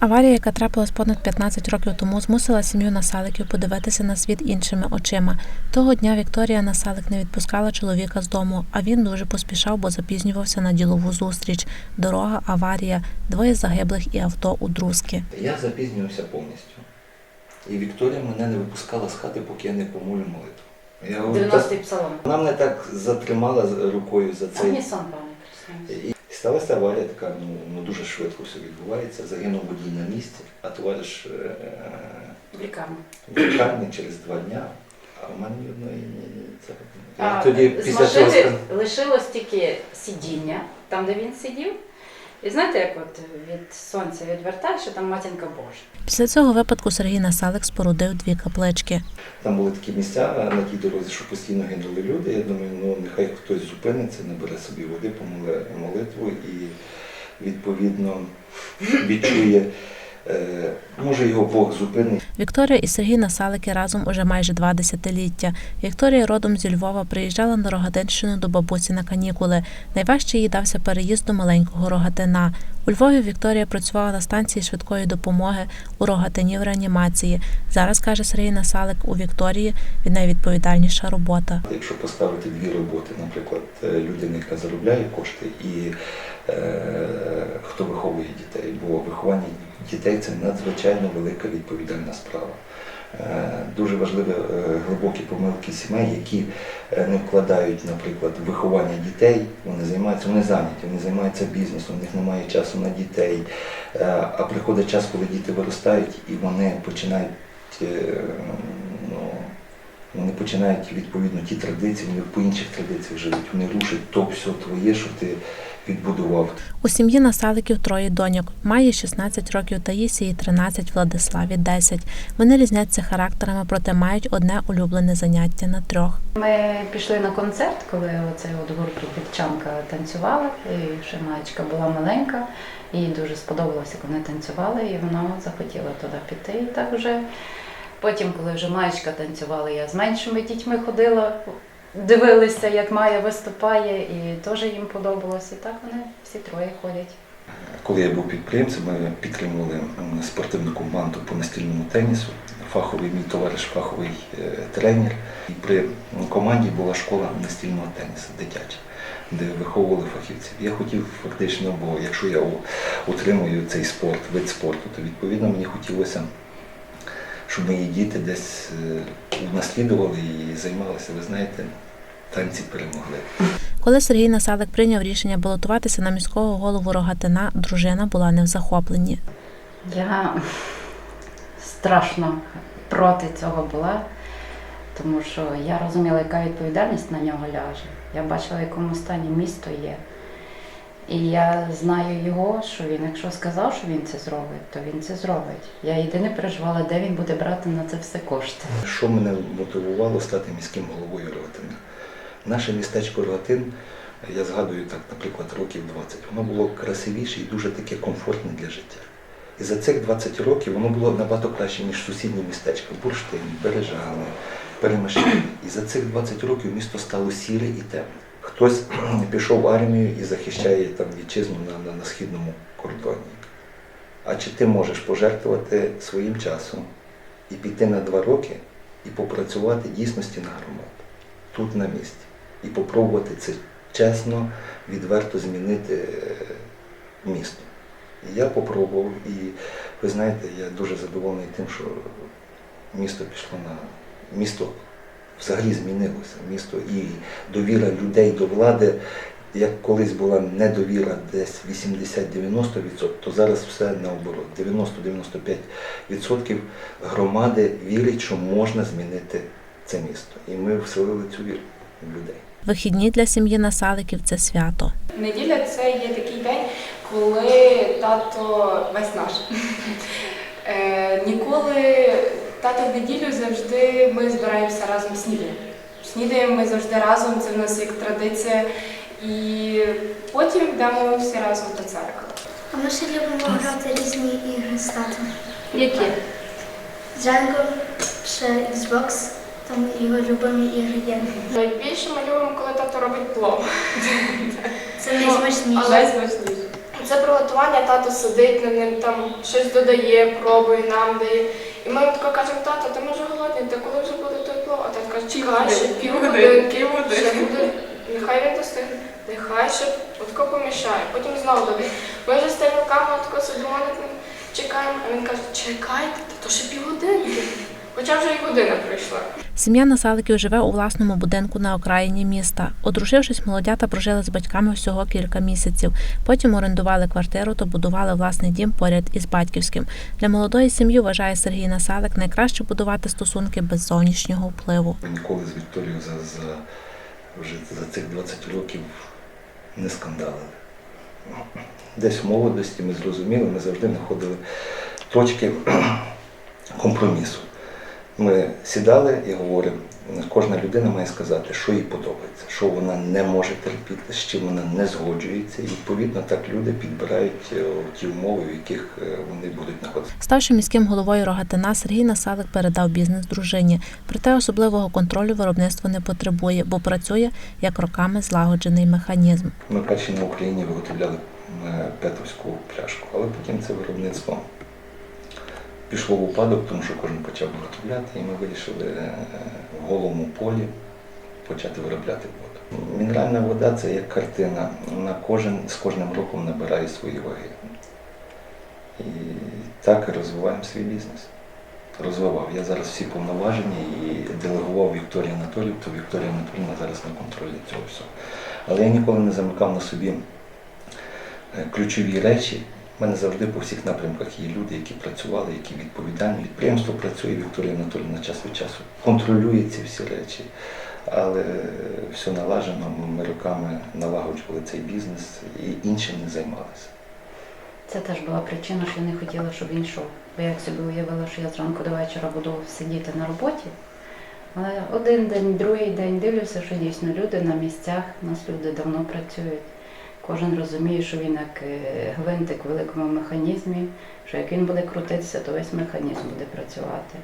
Аварія, яка трапилась понад 15 років тому, змусила сім'ю Насаликів подивитися на світ іншими очима. Того дня Вікторія Насалик не відпускала чоловіка з дому, а він дуже поспішав, бо запізнювався на ділову зустріч. Дорога, аварія, двоє загиблих і авто у друзки. Я запізнювався повністю. І Вікторія мене не випускала з хати, поки я не помолю молитву. Я говорю, 90-й псалом. вона мене так затримала з- рукою за Це цей. мені сон пам'ять. І сталася аварія така, ну, ну дуже швидко все відбувається. Загинув водій на місці, а товариш е, В лікарні. в лікарні через два дня. А в мене ні одної ні, ні, це. Я А, тоді з після цього машини сказав, лишилось тільки сидіння, там, де він сидів. І знаєте, як от від сонця відвертаєш, що там матінка Божа. Після цього випадку Сергій Насалик спорудив дві каплички. Там були такі місця на тій дорозі, що постійно гинули люди. Я думаю, ну нехай хтось зупиниться, набере собі води, помоле молитву і відповідно відчує, може його Бог зупинить. Вікторія і Сергій Насалики разом уже майже два десятиліття. Вікторія родом зі Львова приїжджала на Рогатинщину до бабусі на канікули. Найважче їй дався переїзд до маленького Рогатина. У Львові Вікторія працювала на станції швидкої допомоги у Рогатині в реанімації. Зараз каже Сергій Насалик, у Вікторії від найвідповідальніша робота. Якщо поставити дві роботи, наприклад, е, людина, яка заробляє кошти, і е, хто виховує дітей, бо виховання дітей це надзвичайно велика відповідальна справа. Е, Дуже важливі е, глибокі помилки сімей, які не вкладають, наприклад, виховання дітей, вони займаються, вони зайняті, вони займаються бізнесом, у них немає часу на дітей. Е, А приходить час, коли діти виростають і вони починають е, ну, вони починають відповідно ті традиції, вони по інших традиціях живуть. Вони рушать то все твоє, що ти відбудував. У сім'ї Насаликів троє доньок. Має 16 років Таїсії, 13, Владиславі 10. Вони різняться характерами, проте мають одне улюблене заняття на трьох. Ми пішли на концерт, коли оцей от гурт Півчанка танцювала, і ще маєчка була маленька, їй дуже сподобалося, як вони танцювали, і вона захотіла туди піти. І так вже потім, коли вже маєчка танцювала, я з меншими дітьми ходила, дивилися, як Майя виступає, і теж їм подобалось. І так вони всі троє ходять. Коли я був підприємцем, ми підтримували спортивну команду по настільному тенісу. Фаховий мій товариш, фаховий е, тренер. І при команді була школа настільного тенісу дитяча, де виховували фахівців. Я хотів фактично, бо якщо я утримую цей спорт, вид спорту, то відповідно мені хотілося, щоб мої діти десь е, унаслідували і займалися. Ви знаєте, танці перемогли. Коли Сергій Насалик прийняв рішення балотуватися на міського голову Рогатина, дружина була не в захопленні. Я страшно проти цього була, тому що я розуміла, яка відповідальність на нього ляже. Я бачила, в якому стані місто є. І я знаю його, що він, якщо сказав, що він це зробить, то він це зробить. Я єдине переживала, де він буде брати на це все кошти. Що мене мотивувало стати міським головою Рогатина? Наше містечко Рогатин, я згадую так, наприклад, років 20, воно було красивіше і дуже таке комфортне для життя. І за цих 20 років воно було набагато краще, ніж сусідні містечка Бурштин, Бережани, Перемишлення. І за цих 20 років місто стало сіре і темне. Хтось пішов в армію і захищає там вітчизну на, на, на східному кордоні. А чи ти можеш пожертвувати своїм часом і піти на два роки і попрацювати дійсності на громаду тут на місці, і попробувати це чесно, відверто змінити е, місто. І я попробував, і ви знаєте, я дуже задоволений тим, що місто пішло на місто взагалі змінилося. Місто і довіра людей до влади, як колись була недовіра десь 80-90%, то зараз все наоборот. 90-95% громади вірять, що можна змінити це місто. І ми вселили цю віру в людей. Вихідні для сім'ї Насаликів це свято. Неділя це є такий день, коли тато весь наш. Е, ніколи тато в неділю завжди ми збираємося разом снідаємо. Снідаємо ми завжди разом, це в нас як традиція. І потім йдемо всі разом до церкви. А ми ще любимо грати різні ігри з татом. Які? Джанго, ще Xbox, там його любимі ігри є. Найбільше ми любимо, коли тато робить плов. Це найсмачніше. Але смачніше. Це приготування, тато сидить над ним, там щось додає, пробує, нам дає. І ми тако кажемо, тато, ти може голодний, та коли вже буде той плов? А тато каже, чекай, ще півгодинки, ще буде. Нехай він достигне, нехай ще отко помішає, потім знову додає. Ми вже з тарілками отко сидимо над ним, чекаємо, а він каже, чекайте, то ще півгодинки. Хоча вже і година пройшла. Сім'я Насаликів живе у власному будинку на окраїні міста. Одружившись, молодята прожили з батьками всього кілька місяців. Потім орендували квартиру та будували власний дім поряд із батьківським. Для молодої сім'ї вважає Сергій Насалик найкраще будувати стосунки без зовнішнього впливу. Ми ніколи з Вікторією за, за, вже за цих 20 років не скандалили. Десь в молодості ми зрозуміли, ми завжди знаходили точки компромісу. Ми сідали і говоримо, кожна людина має сказати, що їй подобається, що вона не може терпіти, з чим вона не згоджується. І відповідно так люди підбирають е, ті умови, в яких е, вони будуть знаходитися. Ставши міським головою Рогатина, Сергій Насалик передав бізнес дружині. Проте особливого контролю виробництво не потребує, бо працює як роками злагоджений механізм. Ми перші на Україні виготовляли е, петовську пляшку, але потім це виробництво пішло в упадок, тому що кожен почав виготовляти, і ми вирішили е, в голому полі почати виробляти воду. Мінеральна вода це як картина, вона кожен, з кожним роком набирає свої ваги. І так розвиваємо свій бізнес. Розвивав. Я зараз всі повноваження і делегував Вікторії Анатолію, то Вікторія Анатоліївна зараз на контролі цього всього. Але я ніколи не замикав на собі е, ключові речі. У мене завжди по всіх напрямках є люди, які працювали, які відповідальні. Підприємство працює, Вікторія Анатоліївна час від часу контролює ці всі речі. Але все налажено, ми роками налагоджували цей бізнес і іншим не займалися. Це теж була причина, що я не хотіла, щоб він йшов. Бо я собі уявила, що я зранку до вечора буду сидіти на роботі. Але один день, другий день дивлюся, що дійсно люди на місцях, у нас люди давно працюють. Кожен розуміє, що він як е, гвинтик в великому механізмі, що як він буде крутитися, то весь механізм буде працювати.